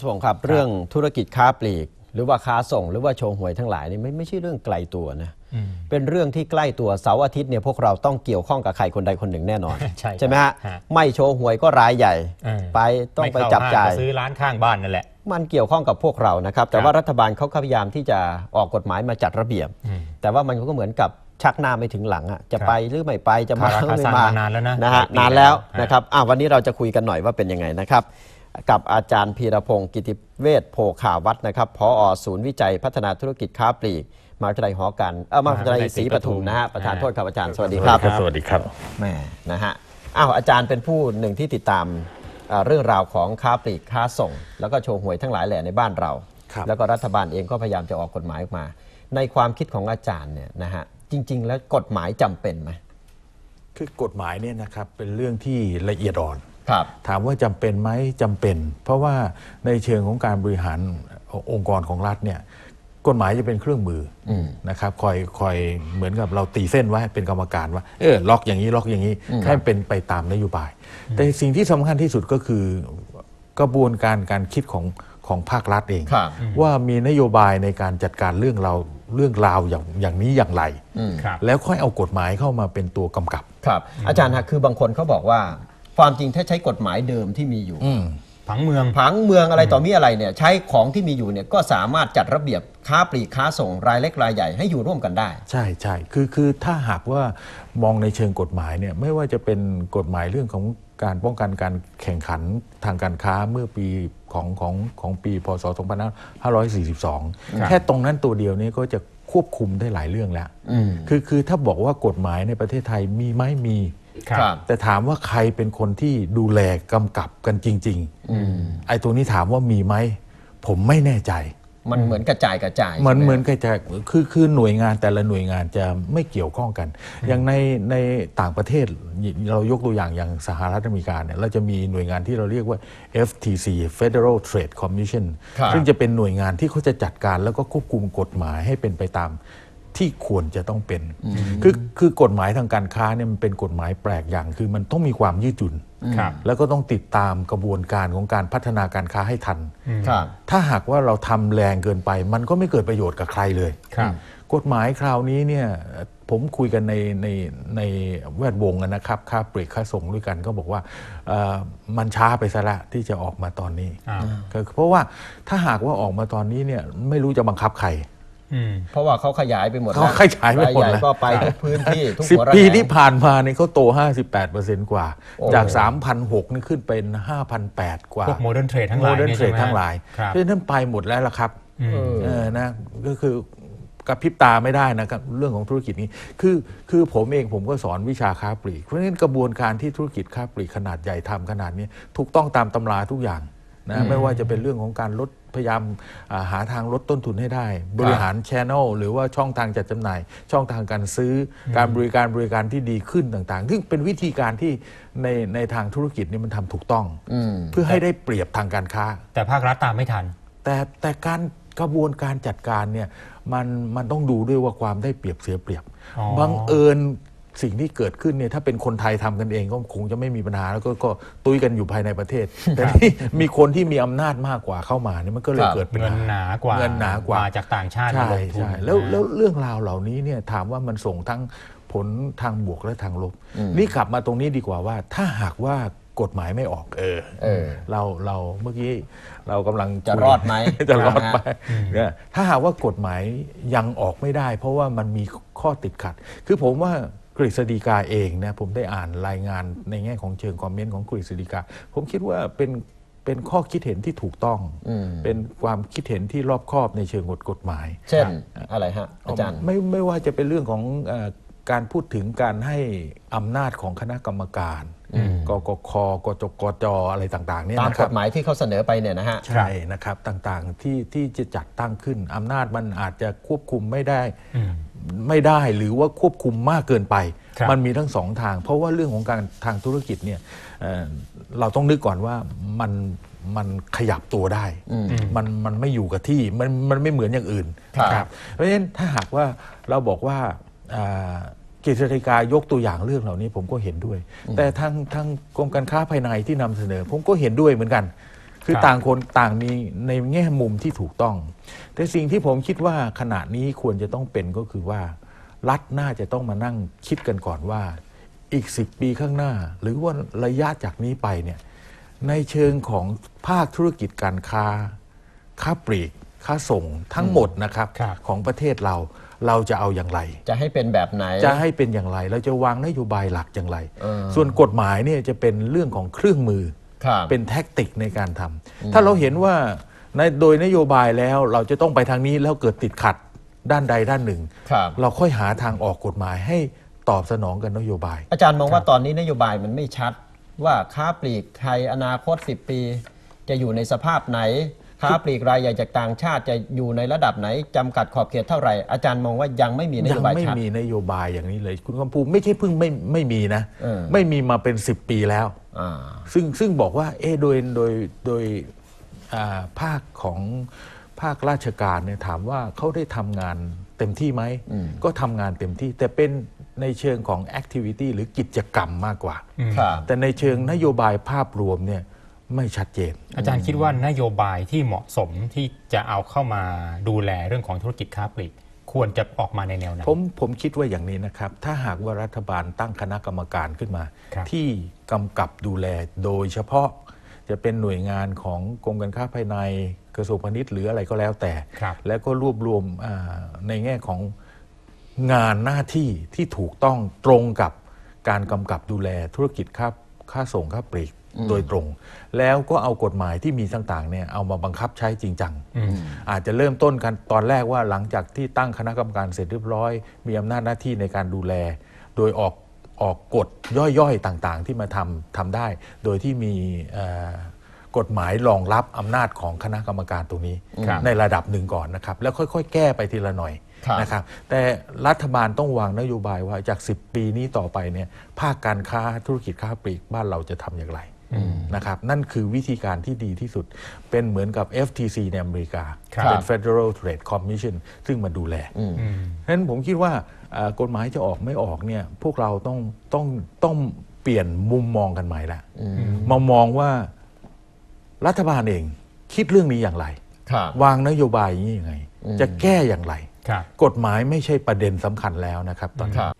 สพงศ์ครับ เรื่องธุรกิจค้าปลีก หรือว่าค้าส่ง หรือว่าโชว์หวยทั้งหลายนี่ไม่ไม่ใช่เรื่องไกลตัวนะอืมเป็นเรื่องที่ใกล้ตัวเสาร์อาทิตย์เนี่ยพวกเราต้องเกี่ยวข้องกับใครคนใดคนหนึ่งแน่นอน ใช่ไหมฮะฮะไม่โชว์หวยก็รายใหญ่เออไปต้องไปม่เข้จับจ่ายห้งก็ซื้อร้านข้างบ้านนั่นแหละ มันเกี่ยวข้องกับพวกเรานะครับ แต่ครับว่ารัฐบาลเขาพยายามที่จะออกกฎหมายมาจัดระเบียบอืมแต่ว่ามันก็เหมือนกับชักหน้าไม่ถึงหลังอะจะครับไปหรือไม่ไปจะมาคาราหรือไม่คาซังมามานานแล้วนะนะฮะหลายปีนานแล้วแล้วนะครับอะวันนี้เราจะคุยกันหน่อยว่าเป็นยังไงนะครับ กับอาจารย์พีรพงศ์กิติเวชโพขาวัฒน์นะครับพอศูนย์วิจัยพัฒนาธุรกิจค้าปลีกมหาวิทยาลัยหอการเออมหาวิทยาลัยศรีปทุมนะฮะประธานโทษครับอาจารย์สวัสดีครับสวัสดีครับแหม่นะฮะอ้าวอาจารย์เป็นผู้หนึ่งที่ติดตามเอ่อเรื่องราวของค้าปลีกค้าส่ง แล้วก็โชว์หวยทั้งหลายแหล่ในบ้านเราครับแล้วก็รัฐบาลเองก็พยายามจะออกกฎหมายออกมา ในความคิดของอาจารย์เนี่ยนะฮะจริง ๆ แล้วกฎหมายจำเป็นไหมคือกฎหมายเนี่ยนะครับเป็นเรื่องที่ละเอียดอ่อนครับ ถามว่าจำเป็นไหมจำเป็น เพราะว่าในเชิงของการบริหารองค์กรของรัฐเนี่ยกฎหมายจะเป็นเครื่องมืออนะครับคอยคอยเหมือนกับเราตีเส้นไว้เป็นกรรมการว่าเออล็อกอย่างนี้ล็อกอย่างนี้ให้เป็นไปตามนโยบาย แต่สิ่งที่สำคัญที่สุดก็คือกระบวนการการคิดของของภาครัฐเองครับว่ามีนโยบายในการจัดการเรื่องเราวเรื่องราวอย่างอย่างนี้อย่างไรครับแล้วค่อยเอากฎหมายเข้ามาเป็นตัวกำกับ ครับ อาจารย์ฮะคือบางคนเขาบอกว่า ความจริงถ้าใช้กฎหมายเดิมที่มีอยู่ อืม ผังเมือง ผังเมืองอะไรต่อมีอะไรเนี่ยใช้ของที่มีอยู่เนี่ยก็สามารถจัดระเบียบค้าปลีกค้าส่งรายเล็กรายใหญ่ให้อยู่ร่วมกันได้ ใช่ใช่คือคือถ้าหากว่ามองในเชิงกฎหมายเนี่ยไม่ว่าจะเป็นกฎหมายเรื่องของการป้องกันการแข่งขันทางการค้าเมื่อปีของของของปีพศ 2542 แค่ตรงนั้นตัวเดียวนี้ก็จะควบคุมได้หลายเรื่องแล้วอืมคือคือถ้าบอกว่ากฎหมายในประเทศไทยมีไหมมี ครับ แต่ถามว่าใครเป็นคนที่ดูแลกำกับกันจริงๆไอ้ตัวนี้ถามว่ามีไหม ผมไม่แน่ใจ มันเหมือนกระจายกระจายมันใช่ไเหมือนกับจะคือคือหน่วยงานแต่ละหน่วยงานจะไม่เกี่ยวข้องกัน อย่างในในต่างประเทศเรายกตัวอย่างอย่างสหรัฐอเมริกาเนี่ยเราจะมีหน่วยงานที่เราเรียกว่า FTC Federal Trade Commission ครับซึ่งจะเป็นหน่วยงานที่เขาจะจัดการแล้วก็ควบคุมกฎหมายให้เป็นไปตาม ที่ควรจะต้องเป็น คือคือกฎหมายทางการค้าเนี่ยมันเป็นกฎหมายแปลกอย่าง คือมันต้องมีความยืดหยุ่นครับแล้วก็ต้องติดตามกระบวนการของการพัฒนาการค้าให้ทันครับถ้าหากว่าเราทำแรงเกินไป มันก็ไม่เกิดประโยชน์กับใครเลยครับกฎหมายคราวนี้เนี่ยผมคุยกันในในในแวดวงอะนะครับค่าปลีกค่าส่งด้วยกันก็บอกว่าเอ่อมันช้าไปซะละที่จะออกมาตอนนี้อ้าวก็เพราะว่าถ้าหากว่าออกมาตอนนี้เนี่ยไม่รู้จะบังคับใครอืม เพราะว่าเขาขยายไปหมดเขาแล้วขยายไปหมดรใญ่แล้วก็ไปทุกพื้นที่ทุกสิบหัวระปีแหงที่ผ่านมาเนี่ยเขาโต 58%กว่าโอ้จาก 3,006นี่ขึ้นเป็น 5,008 กว่าพวกโมเดิร์นเทรดทั้งหลายโมเดิร์นนี่เทรใช่ดไหมทั้งหลายครับเพราะฉะนั้นไปหมดแล้วล่ะครับอืมเออเออนะก็คือกระพริบตาไม่ได้นะครับเรื่องของธุรกิจนี้คือคือผมเองผมก็สอนวิชาค้าปลีกเพราะฉะนั้นกระบวนการที่ธุรกิจค้าปลีกขนาดใหญ่ทำขนาดนี้ถูกต้องตามตำราทุกอย่าง นะไม่ว่าจะเป็นเรื่องของการลดพยายามอ่าหาทางลดต้นทุนให้ได้ บริหารช n นลหรือว่าช่องทางจัดจำหน่าย ช่องทางการซื้ออการบริการบริการที่ดีขึ้นต่างๆ ซึ่งเป็นวิธีการที่ในในทางธุรกิจนี่มันทำถูกต้องอืมเพื่อให้ได้เปรียบทางการค้า แต่ภาครัฐตามไม่ทัน แต่แต่การกระบวนการจัดการเนี่ยมันมันต้องดูด้วยว่าความได้เปรียบเสียเปรียบอ๋อบังเอิญ สิ่งที่เกิดขึ้นเนี่ยถ้าเป็นคนไทยทำกันเองก็คงจะไม่มีปัญหาแล้วก็ก็ตุ้ยกันอยู่ภายในประเทศ แต่นี่มีคนที่มีอำนาจมากกว่าเข้ามาเนี่ยมันก็เลยครับเกิดปัญเงินหาหนากว่าเงินหนากว่ามาจากต่างชาติมาใช่ลงทุนใช่แล้วนะแล้วเรื่องราวเหล่านี้เนี่ยถามว่ามันส่งทั้งผลทางบวกและทางลบ นี่กลับมาตรงนี้ดีกว่าว่า ถ้าหากว่ากฎหมายไม่ออกเออเออเราเราเมื่อกี้เรากำลังจะคุยรอดไหมจะรอดไหมนะฮะเนี่ยถ้าหากว่ากฎหมายยังออกไม่ได้ เพราะว่ามันมีข้อติดขัด คือผมว่า กฤษฎีกาเองนะผมได้อ่านรายงานในแง่ของเชิงคอมเมนต์ของกฤษฎีกา ผมคิดว่าเป็นเป็นข้อคิดเห็นที่ถูกต้องอืมเป็นความคิดเห็นที่รอบคอบในเชิงกฎกฎหมาย เช่นอะไรฮะอาจารย์ไม่ไม่ว่าจะเป็นเรื่องของเออการพูดถึงการให้อำนาจของคณะกรรมการกกคกจกจอะไรต่างๆเนี่ยตามนะคกรับฎหมายที่เขาเสนอไปเนี่ยนะฮะใช่นะครับต่างๆที่ที่จะจัดตั้งขึ้นอำนาจมันอาจจะควบคุมไม่ได้อืม ไม่ได้หรือว่าควบคุมมากเกินไปครับมันมีทั้งสองทาง เพราะว่าเรื่องของการทางธุรกิจเนี่ยเอ่อเราต้องนึกก่อนว่ามันมันขยับตัวได้ มันมันไม่อยู่กับที่มันมันไม่เหมือนอย่างอื่นครับเพราะฉะนั้นถ้าหากว่าเราบอกว่าอ่ากิจการยกตัวอย่างเรื่องเหล่านี้ผมก็เห็นด้วย แต่ทางทางกรมการค้าภายในที่นำเสนอ ผมก็เห็นด้วยเหมือนกัน คือครับต่างคนต่างมีในแง่มุมที่ถูกต้อง แต่สิ่งที่ผมคิดว่าขณะนี้ควรจะต้องเป็นก็คือว่า รัฐน่าจะต้องมานั่งคิดกันก่อนว่าอีกสิปีข้างหน้า หรือว่าระยะจากนี้ไปเนี่ยในเชิงของภาคธุรกิจการค้า ค้าปลีก ค้าส่งทั้งหมดนะครับครับของประเทศเราเราจะเอาอย่างไร จะให้เป็นแบบไหน จะให้เป็นอย่างไร เราจะวางนโยบายหลักอย่างไรเออส่วนกฎหมายเนี่ยจะเป็นเรื่องของเครื่องมือครับ เป็นแท็กติกในการทำถ้าเราเห็นว่าในโดยนโยบายแล้วเราจะต้องไปทางนี้แล้วเกิดติดขัดด้านใดด้านหนึ่งครับเราค่อยหาทางออกกฎหมายให้ตอบสนองกับนโยบาย อาจารย์มองว่าตอนนี้นโยบายมันไม่ชัด ว่าค้าปลีกไทยอนาคต 10 ปี จะอยู่ในสภาพไหน ค้าปลีกรายใหญ่จากต่างชาติจะอยู่ในระดับไหนจำกัดขอบเขตเท่าไหร่ อาจารย์มองว่ายังไม่มีนยัโยบายไม่ชัดมีนโยบายอย่างนี้เลย คุณคำพูไม่ใช่เพิ่งไม่ไม่มีนะเออไม่มีมาเป็น 10 ปีแล้วอ่า ซึ่งซึ่งบอกว่าเอะโดยโดยโดยอ่าภาคของภาคราชการเนี่ยถามว่าเขาได้ทำงานเต็มที่ไหมอืมก็ทำงานเต็มที่ แต่เป็นในเชิงของแอคทิวิตี้หรือกิจกรรมมากกว่าอืมครับแต่ในเชิงนโยบายภาพรวมเนี่ยไม่ชัดเจน อาจารย์คิดว่านโยบายที่เหมาะสมที่จะเอาเข้ามาดูแลเรื่องของธุรกิจค้าปลีก ควรจะออกมาในแนวไหน ผมผมคิดว่าอย่างนี้นะครับ ถ้าหากว่ารัฐบาลตั้งคณะกรรมการขึ้นมา ครับ ที่กำกับดูแลโดยเฉพาะจะเป็นหน่วยงานของกรมการค้าภายในกระทรวงพาณิชย์หรืออะไรก็แล้วแต่ ครับ แล้วก็รวบรวมอ่าในแง่ของงานหน้าที่ที่ถูกต้องตรงกับการกำกับดูแลธุรกิจค้าค้าส่งค้าปลีก โดยตรง แล้วก็เอากฎหมายที่มีต่างๆเนี่ยเอามาบังคับใช้จริงจังอืมอาจจะเริ่มต้นกันตอนแรกว่าหลังจากที่ตั้งคณะกรรมการเสร็จเรียบร้อย มีอำนาจหน้าที่ในการดูแล โดยออกออกกฎย่อยๆต่างๆ ที่มาทำทำได้ โดยที่มีเอ่อกฎหมายรองรับอำนาจของคณะกรรมการตรงนี้ครับในระดับหนึ่งก่อนนะครับ แล้วค่อยๆ แก้ไปทีละหน่อยครับนะครับแต่รัฐบาลต้องวางนโยบายว่าจาก 10 ปีนี้ต่อไปเนี่ยภาคการค้าธุรกิจค้าปลีกบ้านเราจะทำอย่างไร นะครับนั่นคือวิธีการที่ดีที่สุด เป็นเหมือนกับ FTC ในอเมริกาครับเป็น Federal Trade Commission ซึ่งมาดูแลอืมเพราะฉะนั้นผมคิดว่าเอ่อกฎหมายจะออกไม่ออกเนี่ยพวกเราต้องต้องต้องเปลี่ยนมุมมองกันใหม่ละมามองว่ารัฐบาลเองคิดเรื่องนี้อย่างไรครับวางนโยบายอย่างนี้ยังไง จะแก้อย่างไรครับกฎหมายไม่ใช่ประเด็นสำคัญแล้วนะครับตอนนี้ครับ